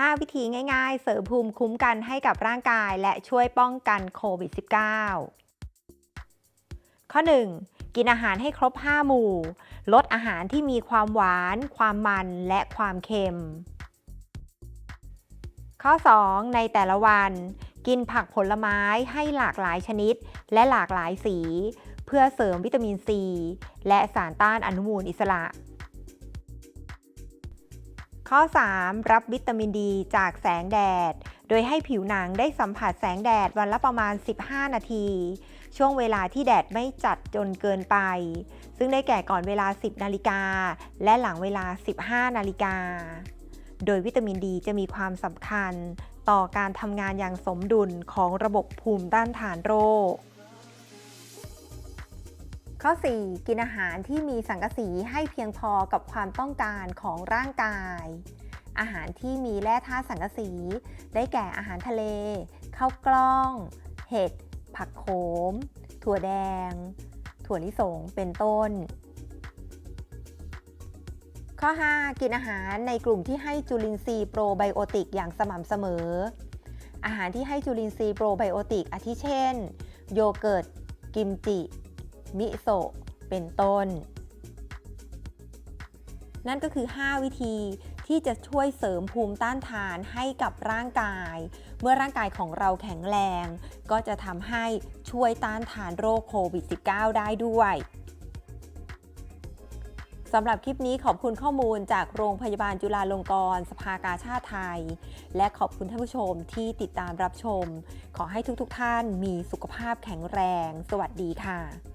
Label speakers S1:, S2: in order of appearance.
S1: 5 วิธีง่ายๆ เสริมภูมิคุ้มกันให้กับร่างกาย และช่วยป้องกันโควิด -19 ข้อ 1. กินอาหารให้ครบ 5 หมู่ ลดอาหารที่มีความหวาน ความมัน และความเค็ม ข้อ 2. ในแต่ละวัน กินผักผลไม้ให้หลากหลายชนิด และหลากหลายสี เพื่อเสริมวิตามินซี และสารต้านอนุมูลอิสระ ข้อ 3. รับวิตามินดีจากแสงแดด โดยให้ผิวหนังได้สัมผัสแสงแดดวันละประมาณ 15 นาที ช่วงเวลาที่แดดไม่จัดจนเกินไป ซึ่งได้แก่ก่อนเวลา 10 นาฬิกา และหลังเวลา 15 นาฬิกา โดยวิตามินดีจะมีความสำคัญ ต่อการทำงานอย่างสมดุลของระบบภูมิต้านทานโรค ข้อ 4. กินอาหารที่มีสังกะสีให้เพียงพอกับความต้องการของร่างกาย อาหารที่มีแร่ธาตุสังกะสี ได้แก่อาหารทะเล ข้าวกล้อง เห็ด ผักโขม ถั่วแดง ถั่วลิสง เป็นต้น ข้อ 5 กินอาหารในกลุ่มที่ให้จุลินทรีย์โปรไบโอติกอย่างสม่ำเสมอ อาหารที่ให้จุลินทรีย์โปรไบโอติกอาทิเช่น โยเกิร์ต กิมจิ มิโซะเป็นต้น นั่นก็คือ 5 วิธีที่จะช่วยเสริมภูมิต้านทานให้กับร่างกาย เมื่อร่างกายของเราแข็งแรง ก็จะทำให้ช่วยต้านทานโรคโควิด -19 ได้ด้วยสำหรับคลิปนี้ขอบคุณข้อมูลจากโรงพยาบาลจุฬาลงกรณ์สภากาชาติไทย และขอบคุณท่านผู้ชมที่ติดตามรับชม ขอให้ทุกๆทท่านมีสุขภาพแข็งแรง สวัสดีค่ะ